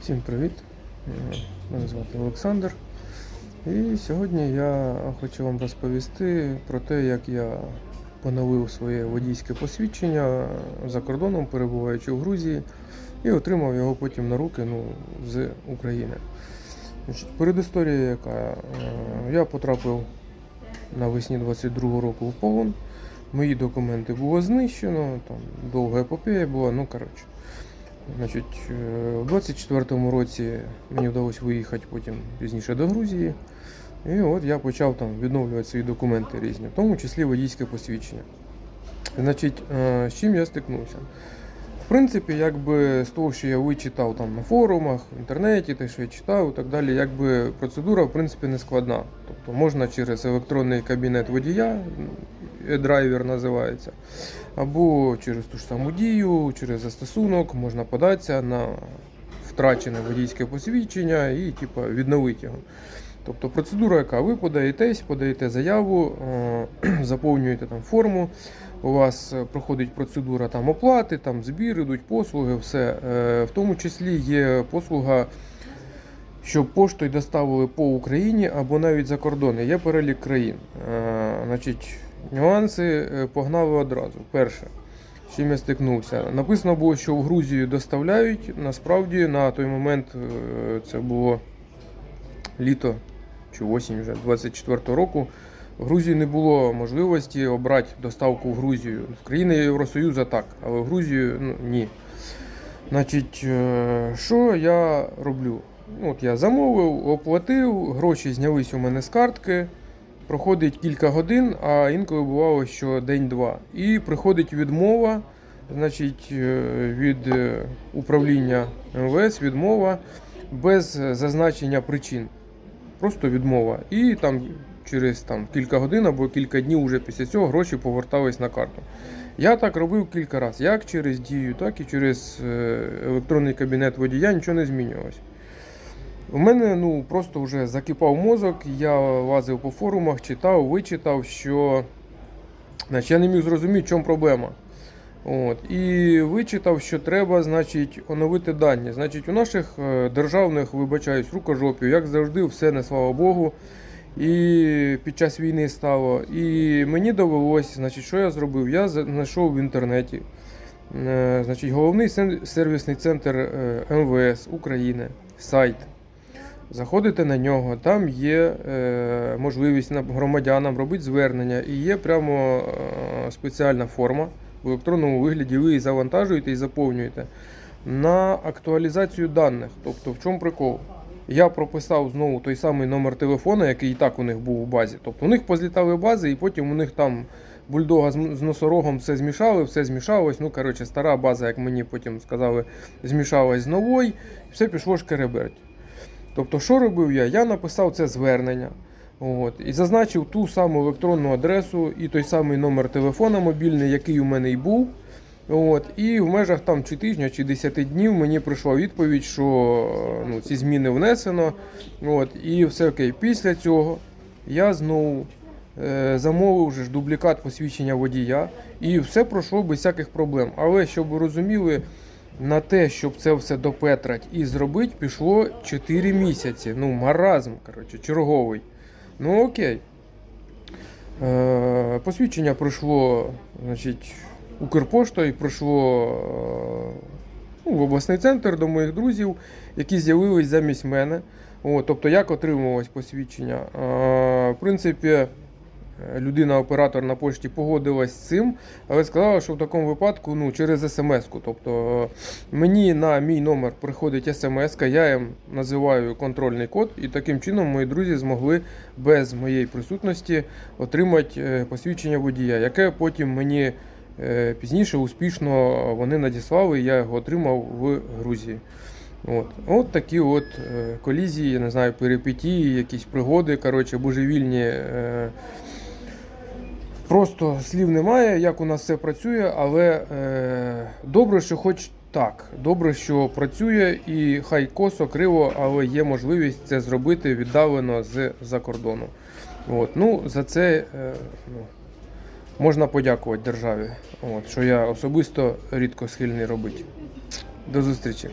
Всім привіт! Е, Мене звати Олександр. І сьогодні я хочу вам розповісти про те, як я поновив своє водійське посвідчення за кордоном, перебуваючи в Грузії, і отримав його потім на руки ну, з України. Передісторія яка е, я потрапив навесні 22-го року в полон. Мої документи було знищено, там довга епопея була, ну коротше. Значить, е, у 24-му році мені вдалося виїхати потім пізніше до Грузії. І от я почав там відновлювати свої документи різні, в тому числі водійське посвідчення. Значить, е, з чим я стикнувся? В принципі, якби з того, що я вичитав там на форумах, в інтернеті, те, що я читав і так далі, якби процедура в принципі не складна. Тобто можна через електронний кабінет водія, e-драйвер називається, або через ту ж саму дію, через застосунок можна податися на втрачене водійське посвідчення і типу, відновити його. Тобто процедура, яка ви подаєтесь, подаєте заяву, е, заповнюєте там форму, у вас проходить процедура там оплати, там збір, ідуть послуги, все. Е, В тому числі є послуга, щоб поштою доставили по Україні або навіть за кордони. Є перелік країн. Е, Значить, нюанси е, погнали одразу. Перше, з чим я стикнувся. Написано було, що в Грузію доставляють. Насправді на той момент е, це було літо чи осінь вже 24 року. В Грузії не було можливості обрати доставку в Грузію. В країни Євросоюзу так, але в Грузію ну, ні. Значить, е, що я роблю? Ну, От я замовив, оплатив, гроші знялись у мене з картки. Проходить кілька годин, а інколи бувало, що день-два. І приходить відмова, значить, е, від е, управління МВС відмова без зазначення причин. Просто відмова. І там через там, кілька годин або кілька днів вже після цього гроші повертались на карту. Я так робив кілька разів, як через дію, так і через е, електронний кабінет водія нічого не змінювалося. У мене ну, просто вже закипав мозок, я лазив по форумах, читав, вичитав, що значить, я не міг зрозуміти, в чому проблема. От. І вичитав, що треба значить, оновити дані. Значить, у наших е, державних, вибачаюсь, рукожопів, як завжди, все не слава Богу. І під час війни стало. І мені довелося, значить, що я зробив? Я знайшов в інтернеті. е, Значить, головний сервісний центр е, МВС України, сайт. Заходите на нього, там є е, можливість нам, громадянам робити звернення і є прямо е, спеціальна форма в електронному вигляді. Ви її завантажуєте і заповнюєте на актуалізацію даних. Тобто, в чому прикол? Я прописав знову той самий номер телефона, який і так у них був у базі. Тобто у них позлітали бази, і потім у них там бульдога з носорогом все змішали, все змішалось. Ну, коротше, стара база, як мені потім сказали, змішалась з новою, і все пішло шкереберть. Тобто, що робив я? Я написав це звернення. От, і зазначив ту саму електронну адресу і той самий номер телефона мобільний, який у мене і був. От, і в межах там чи тижня, чи 10 днів мені прийшла відповідь, що ну, ці зміни внесено. От, і все окей. Після цього я знову е, замовив вже ж дублікат посвідчення водія, і все пройшло без всяких проблем. Але щоб ви розуміли, на те, щоб це все допетрать і зробити, пішло 4 місяці. Ну, маразм, коротше, черговий. Ну окей. Е, посвідчення пройшло, значить, Укрпоштою, пройшло е, ну, в обласний центр до моїх друзів, які з'явились замість мене. О, тобто, як отримувалось посвідчення? Е, в принципі, людина-оператор на пошті погодилась з цим, але сказала, що в такому випадку ну, через смс-ку. Тобто е, мені на мій номер приходить смс, я їм називаю контрольний код, і таким чином мої друзі змогли без моєї присутності отримати е, посвідчення водія, яке потім мені е, пізніше успішно вони надіслали, і я його отримав в Грузії. От, от такі от е, колізії, я не знаю, перипетії, якісь пригоди, коротше, божевільні. Просто слів немає, як у нас все працює, але е, добре, що хоч так. Добре, що працює, і хай косо, криво, але є можливість це зробити віддалено з-за кордону. От, ну, за це е, ну, можна подякувати державі, от, що я особисто рідко схильний робити. До зустрічі.